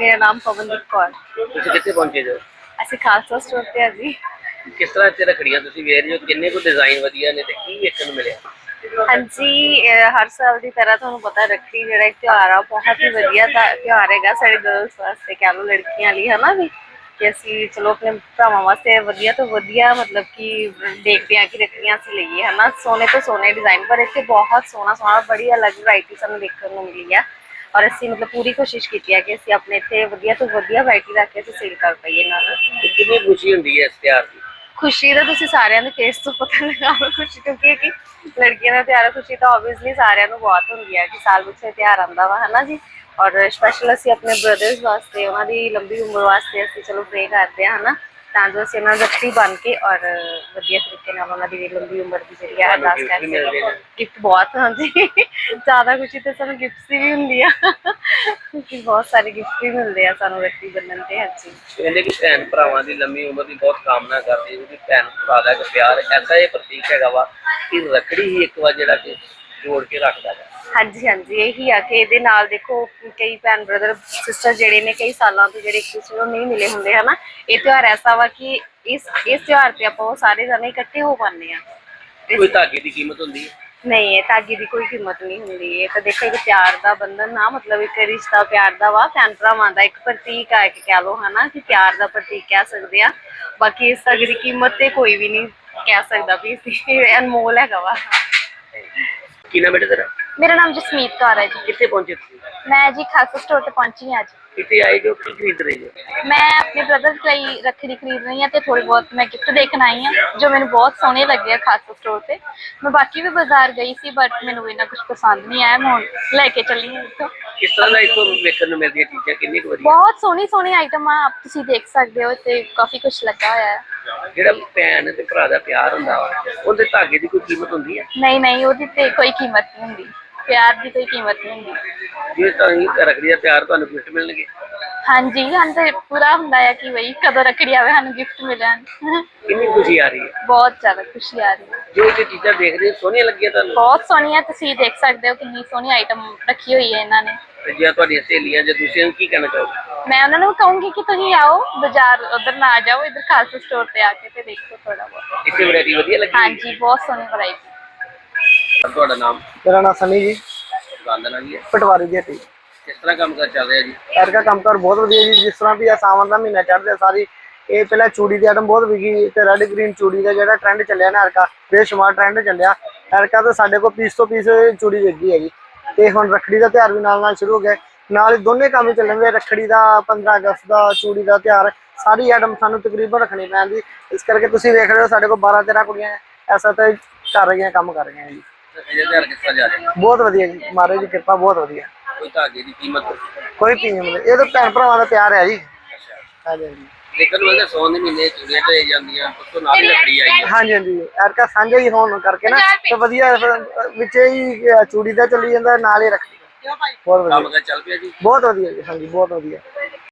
ਮੇਰਾ ਨਾਮ ਪਵਨਦੀਪ ਕੌਰ। ਤੁਸੀਂ ਕਿੱਥੇ ਪਹੁੰਚੇ ਜੋ? ਅਸੀਂ ਖਾਲਸਾ ਸਟੋਰ ਤੇ ਆ ਜੀ। ਕਿਸ ਤਰ੍ਹਾਂ ਇੱਥੇ ਰੱਖੜੀਆਂ ਤੁਸੀਂ ਵੇਖ ਰਹੇ ਹੋ? ਕਿੰਨੇ ਕੁ ਡਿਜ਼ਾਈਨ ਵਧੀਆ ਨੇ ਤੇ ਕੀ ਵੇਖਣ ਨੂੰ ਮਿਲਿਆ? ਹਾਂਜੀ ਅਹ ਹਰ ਸਾਲ ਦੀ ਤਰ੍ਹਾਂ ਤੁਹਾਨੂੰ ਪਤਾ ਰੱਖੜੀ ਜਿਹੜਾ ਇੱਕ ਤਿਉਹਾਰ ਆ ਬਹੁਤ ਹੀ ਵਧੀਆ ਤਾਂ ਤਿਉਹਾਰ ਹੈਗਾ ਸਾਡੇ ਗਰਲਸ ਵਾਸਤੇ ਕਹਿ ਲਓ ਲੜਕੀਆਂ ਲਈ ਹਨਾ ਵੀ? ਕਿ ਅਸੀਂ ਚਲੋ ਆਪਣੇ ਭਰਾਵਾਂ ਵਾਸਤੇ ਵਧੀਆ ਤੋਂ ਵਧੀਆ ਮਤਲਬ ਕਿ ਦੇਖਦੇ ਆ ਕਿ ਰੱਖੜੀਆਂ ਅਸੀਂ ਲਈਏ ਹਨਾ? ਸੋਨੇ ਤੋਂ ਸੋਨੇ ਡਿਜ਼ਾਈਨ ਪਰ ਇੱਥੇ ਬਹੁਤ ਸੋਹਣਾ ਸੋਹਣਾ ਬੜੀ ਅਲੱਗ ਵੈਰਾਈਟੀ ਸਾਨੂੰ ਦੇਖਣ ਨੂੰ ਮਿਲੀ ਆ। ਔਰ ਅਸੀਂ ਮਤਲਬ ਪੂਰੀ ਕੋਸ਼ਿਸ਼ ਕੀਤੀ ਹੈ ਕਿ ਅਸੀਂ ਆਪਣੇ ਇੱਥੇ ਵਧੀਆ ਤੋਂ ਵਧੀਆ ਵੈਰਾਈਟੀ ਰੱਖ ਕੇ ਅਸੀਂ ਸੇਲ ਕਰ ਪਾਈਏ ਨਾਲ। ਕਿੰਨੀ ਖੁਸ਼ੀ ਹੁੰਦੀ ਹੈ ਇਸ ਤਿਉਹਾਰ ਦੀ? ਖੁਸ਼ੀ ਦਾ ਤੁਸੀਂ ਸਾਰਿਆਂ ਦੇ ਫੇਸ ਤੋਂ ਪਤਾ ਲਗਾ ਲਓ ਖੁਸ਼ੀ ਕਿਉਂਕਿ ਕਿ ਲੜਕੀਆਂ ਦਾ ਹੈ, ਖੁਸ਼ੀ ਤਾਂ ਆਬਵੀਅਸਲੀ ਸਾਰਿਆਂ ਨੂੰ ਬਹੁਤ ਹੁੰਦੀ ਹੈ ਕਿ ਸਾਲ ਵਿੱਚ ਤਿਉਹਾਰ ਆਉਂਦਾ ਵਾ ਹਨਾ ਜੀ? ਔਰ ਸਪੈਸ਼ਲ ਅਸੀਂ ਆਪਣੇ ਬ੍ਰਦਰਸ ਵਾਸਤੇ ਉਹਨਾਂ ਦੀ ਲੰਬੀ ਉਮਰ ਵਾਸਤੇ ਅਸੀਂ ਚਲੋ ਪ੍ਰੇ ਕਰਦੇ ਹਾਂ ਹਨਾ? ਤਾਂ ਜੋ ਅਸੀਂ ਉਹਨਾਂ ਨੂੰ ਰੱਖੜੀ ਬਣ ਕੇ ਔਰ ਵਧੀਆ ਤਰੀਕੇ ਨਾਲ ਉਹਨਾਂ ਦੀ ਲੰਬੀ ਉਮਰ ਦੀ ਜਿਹੜੀ ਆ ਅਰਦਾਸ ਹਾਂ ਨੇ। ਗਿਫਟ ਬਹੁਤ ਹਾਂਜੀ ਜ਼ਿਆਦਾ ਖੁਸ਼ੀ ਤੇ ਸਾਨੂੰ ਗਿਫਟਸ ਵੀ ਹੁੰਦੀ ਆ ਕਿ ਬਹੁਤ ਸਾਰੇ ਗਿਫਟ ਵੀ ਮਿਲਦੇ ਆ ਸਾਨੂੰ ਰੱਖੜੀ ਬੰਨਣ ਤੇ ਹਾਂਜੀ। ਕਹਿੰਦੇ ਕਿ ਭੈਣ ਭਰਾਵਾਂ ਦੀ ਲੰਮੀ ਉਮਰ ਦੀ ਬਹੁਤ ਕਾਮਨਾ ਕਰਦੇ ਹੋ ਕਿ ਭੈਣ ਭਰਾ ਦਾ ਇੱਕ ਪਿਆਰ ਐਸਾ ਇਹ ਪ੍ਰਤੀਕ ਹੈਗਾ ਵਾ ਕਿ ਰੱਖੜੀ ਹੀ ਇੱਕ ਵਾਰ ਜਿਹੜਾ ਕਿ ਜੋੜ ਕੇ ਰੱਖਦਾ ਹੈ। ਹਾਂਜੀ ਹਾਂਜੀ ਇਹੀ ਆ ਕਿ ਇਹਦੇ ਨਾਲ ਦੇਖੋ ਕਈ ਭੈਣ ਬ੍ਰਦਰ ਸਿਸਟਰ ਜਿਹੜੇ ਨੇ ਕਈ ਸਾਲਾਂ ਤੋਂ ਜਿਹੜੇ ਇੱਕ ਦੂਸਰੇ ਨੂੰ ਨਹੀਂ ਮਿਲੇ ਹੁੰਦੇ ਹਨਾ? ਇਹ ਤਿਉਹਾਰ ਐਸਾ ਵਾ ਕਿ ਇਸ ਇਸ ਤਿਉਹਾਰ ਤੇ ਆਪਾਂ ਉਹ ਸਾਰੇ ਜਣੇ ਇਕੱਠੇ ਹੋ ਪਾਉਂਦੇ ਆ ਕੋਈ ਧਾਗੇ ਦੀ ਕੀਮਤ ਹੁੰਦੀ ਹੈ? ਨਹੀਂ ਇਹ ਧਾਗੇ ਦੀ ਕੋਈ ਕੀਮਤ ਨਹੀਂ ਹੁੰਦੀ। ਇਹ ਤਾਂ ਦੇਖੋ ਇੱਕ ਪਿਆਰ ਦਾ ਬੰਧਨ ਨਾ ਮਤਲਬ ਇੱਕ ਰਿਸ਼ਤਾ ਪਿਆਰ ਦਾ ਵਾ ਭੈਣ ਭਰਾਵਾਂ ਦਾ ਇੱਕ ਪ੍ਰਤੀਕ ਆ ਕਿ ਕਹਿ ਲਓ ਹਨਾ ਕਿ ਪਿਆਰ ਦਾ ਪ੍ਰਤੀਕ ਕਹਿ ਸਕਦੇ ਆ। ਬਾਕੀ ਇਸ ਧਾਗੇ ਦੀ ਕੀਮਤ ਤੇ ਕੋਈ ਵੀ ਨਹੀਂ ਕਹਿ ਸਕਦਾ ਵੀ ਇਹ ਅਨਮੋਲ ਹੈਗਾ ਵਾ। ਕੀ ਨਾਮ ਬੇਟਾ ਤੇਰਾ ਮੇਰਾ ਨਾਮ ਜਸਮੀਤ ਕੌਰ ਹੈ ਜੀ। ਕਿੱਥੇ ਪਹੁੰਚੇ ਤੁਸੀਂ? ਮੈਂ ਜੀ ਖਾਲਸਾ ਸਟੋਰ ਤੇ ਪਹੁੰਚੀ ਹਾਂ ਅੱਜ। ਆਏ ਜੋ ਕੀ ਖਰੀਦ ਰਹੇ ਹੋ? ਮੈਂ ਆਪਣੇ ਬ੍ਰਦਰ ਲਈ ਰੱਖੜੀ ਖਰੀਦ ਰਹੀ ਹਾਂ ਤੇ ਥੋੜੇ ਬਹੁਤ ਮੈਂ ਗਿਫਟ ਦੇਖਣ ਆਈ ਹਾਂ ਜੋ ਮੈਨੂੰ ਬਹੁਤ ਸੋਹਣੇ ਲੱਗੇ ਆ ਖਾਲਸਾ ਸਟੋਰ ਤੇ। ਮੈਂ ਬਾਕੀ ਵੀ ਬਾਜ਼ਾਰ ਗਈ ਸੀ ਬਟ ਮੈਨੂੰ ਇਹਨਾਂ ਕੁਝ ਪਸੰਦ ਨਹੀਂ ਆਇਆ ਮੈਂ ਹੁਣ ਲੈ ਕੇ ਚੱਲੀ ਹਾਂ ਇੱਥੋਂ। ਕਿਸ ਤਰ੍ਹਾਂ ਦਾ ਇੱਥੋਂ ਵੇਖਣ ਨੂੰ ਮਿਲਦੀਆਂ ਚੀਜ਼ਾਂ ਕਿੰਨੀ ਕੁ ਵਧੀਆ? ਬਹੁਤ ਸੋਹਣੀ ਸੋਹਣੀ ਆਈਟਮਾਂ ਆਪ ਤੁਸੀਂ ਦੇਖ ਸਕਦੇ ਹੋ ਤੇ ਕਾਫੀ ਕੁਝ ਲੱਗਾ ਹੋਇਆ ਹੈ। ਜਿਹੜਾ ਭੈਣ ਤੇ ਭਰਾ ਦਾ ਪਿਆਰ ਹੁੰਦਾ ਵਾ ਉਹਦੇ ਧਾਗੇ ਦੀ ਕੋਈ ਕੀਮਤ ਹੁੰਦੀ ਹੈ? ਨਹੀਂ ਨਹੀਂ ਉਹਦੀ ਤੇ ਕੋਈ ਕੀਮਤ ਨਹੀਂ ਹੁੰਦੀ। ਪਿਆਰ ਦੀ ਕੋਈ ਕੀਮਤ ਨਹੀਂ ਹੁੰਦੀ। ਜੇ ਤੁਸੀਂ ਰੱਖੜੀ ਦਾ ਪਿਆਰ ਤੁਹਾਨੂੰ ਗਿਫਟ ਮਿਲਣਗੇ। ਹਾਂਜੀ ਹਾਂ ਤੇ ਪੂਰਾ ਹੁੰਦਾ ਹੈ ਕਿ ਬਈ ਕਦੋਂ ਰੱਖੜੀ ਆਵੇ ਸਾਨੂੰ ਗਿਫਟ ਮਿਲਣ ਕਿੰਨੀ ਖੁਸ਼ੀ ਆ ਰਹੀ ਹੈ? ਬਹੁਤ ਜ਼ਿਆਦਾ ਖੁਸ਼ੀ ਆ ਰਹੀ ਹੈ। ਜੋ ਇਹ ਚੀਜ਼ਾਂ ਦੇਖ ਰਹੇ ਹੋ, ਸੋਹਣੀਆਂ ਲੱਗੀਆਂ ਤੁਹਾਨੂੰ? ਬਹੁਤ ਸੋਹਣੀਆਂ ਤੁਸੀਂ ਦੇਖ ਸਕਦੇ ਹੋ ਕਿੰਨੀ ਸੋਹਣੀ ਆਈਟਮ ਰੱਖੀ ਹੋਈ ਹੈ ਇਹਨਾਂ ਨੇ। ਤੇ ਜੇ ਤੁਹਾਡੀਆਂ ਸਹੇਲੀਆਂ ਜਾਂ ਦੂਸਰਿਆਂ ਨੂੰ ਕੀ ਕਹਿਣਾ ਚਾਹੋਗੇ? ਮੈਂ ਉਹਨਾਂ ਨੂੰ ਕਹੂੰਗੀ ਕਿ ਤੁਸੀਂ ਆਓ ਬਾਜ਼ਾਰ ਉਧਰ ਨਾ ਜਾਓ ਇਧਰ ਖਾਲਸਾ ਸਟੋਰ ਤੇ ਆ ਕੇ ਤੇ ਦੇਖੋ ਥੋੜਾ ਬਹੁਤ। ਇੱਥੇ ਵੈਰਾਈਟੀ ਵਧੀਆ ਲੱਗੀ ਹਾਂਜੀ ਬਹੁਤ ਸੋਹਣੀ ਵੈਰਾਈਟੀ ਤੁਹਾਡਾ ਨਾਮ? ਮੇਰਾ ਨਾਮ ਸਨੀ ਜੀ। ਦੁਕਾਨ ਦਾ ਨਾਮ ਕੀ ਹੈ? ਪਟਵਾਰੀ ਦੀ ਹੱਟੀ। ਕਿਸ ਤਰ੍ਹਾਂ ਕੰਮ ਕਰ ਚੱਲ ਰਿਹਾ ਜੀ? ਐਰ ਦਾ ਕੰਮਕਾਰ ਬਹੁਤ ਵਧੀਆ ਜੀ। ਜਿਸ ਤਰ੍ਹਾਂ ਵੀ ਆ ਸਾਵਣ ਦਾ ਮਹੀਨਾ ਚੜ੍ਹਦਾ ਸਾਰੀ ਇਹ ਪਹਿਲਾਂ ਚੂੜੀ ਦੀ ਆਈਟਮ ਬਹੁਤ ਵਿਕੀ ਤੇ ਰੈੱਡ ਗ੍ਰੀਨ ਚੂੜੀ ਦਾ ਜਿਹੜਾ ਟ੍ਰੈਂਡ ਚੱਲਿਆ ਨਾ ਐਰਕਾ ਬੇਸ਼ੁਮਾਰ ਟ੍ਰੈਂਡ ਚੱਲਿਆ। ਐਰਕਾ ਤਾਂ ਸਾਡੇ ਕੋਲ ਪੀਸ ਤੋਂ ਪੀਸ ਚੂੜੀ ਵਿਕਦੀ ਹੈਗੀ। ਤੇ ਹੁਣ ਰੱਖੜੀ ਦਾ ਤਿਉਹਾਰ ਵੀ ਨਾਲ ਨਾਲ ਸ਼ੁਰੂ ਹੋ ਗਿਆ। ਨਾਲ ਦੋਨੇ ਕੰਮ ਚੱਲਣਗੇ। ਰੱਖੜੀ ਦਾ 15 ਅਗਸਤ ਦਾ ਚੂੜੀ ਦਾ ਤਿਉਹਾਰ ਸਾਰੀ ਆਈਟਮ ਸਾਨੂੰ ਤਕਰੀਬਨ ਰੱਖਣੀ ਪੈਂਦੀ। ਇਸ ਕਰਕੇ ਤੁਸੀਂ ਵੇਖ ਰਹੇ ਹੋ ਸਾਡੇ ਕੋਲ 12 13 ਕੁੜੀਆਂ ਐਸਾ ਤਾਂ ਕਰ ਰਹੀਆਂ ਕੰਮ ਕਰ ਰਹੀਆਂ ਜੀ। ਰੱਖੜੀ ਦਾ ਤਿਉਹਾਰ ਕਿਸ ਤਰ੍ਹਾਂ ਜਾ ਰਿਹਾ ਬਹੁਤ ਵਧੀਆ ਜੀ ਮਹਾਰਾਜ ਦੀ ਕਿਰਪਾ ਬਹੁਤ ਵਧੀਆ। ਕੋਈ ਧਾਗੇ ਦੀ ਕੀਮਤ? ਕੋਈ ਨਹੀਂ ਇਹ ਤਾਂ ਭੈਣ ਭਰਾਵਾਂ ਦਾ ਪਿਆਰ ਹੈ ਜੀ। ਹਾਂਜੀ ਹਾਂਜੀ। ਲੇਕਿਨ ਉਹਦੇ ਸੌਣ ਦੇ ਮਹੀਨੇ ਚੂੜੀਆਂ ਤੇ ਜਾਂਦੀਆਂ ਉਸ ਤੋਂ ਨਾਲ ਹੀ ਰੱਖੜੀ ਆਈ ਹੈ। ਹਾਂਜੀ ਹਾਂਜੀ। ਐਰਕਾ ਸਾਂਝਾ ਹੀ ਹੋਣ ਕਰਕੇ ਨਾ ਤੇ ਵਧੀਆ ਫਿਰ ਵਿੱਚ ਹੀ ਚੂੜੀ ਦਾ ਚੱਲੀ ਜਾਂਦਾ ਨਾਲ ਹੀ ਰੱਖੀ। ਬਹੁਤ ਵਧੀਆ। ਕੰਮ ਕਰ ਚੱਲ ਪਿਆ ਜੀ। ਬਹੁਤ ਵਧੀਆ ਜੀ ਹਾਂਜੀ ਬਹੁਤ ਵਧੀਆ।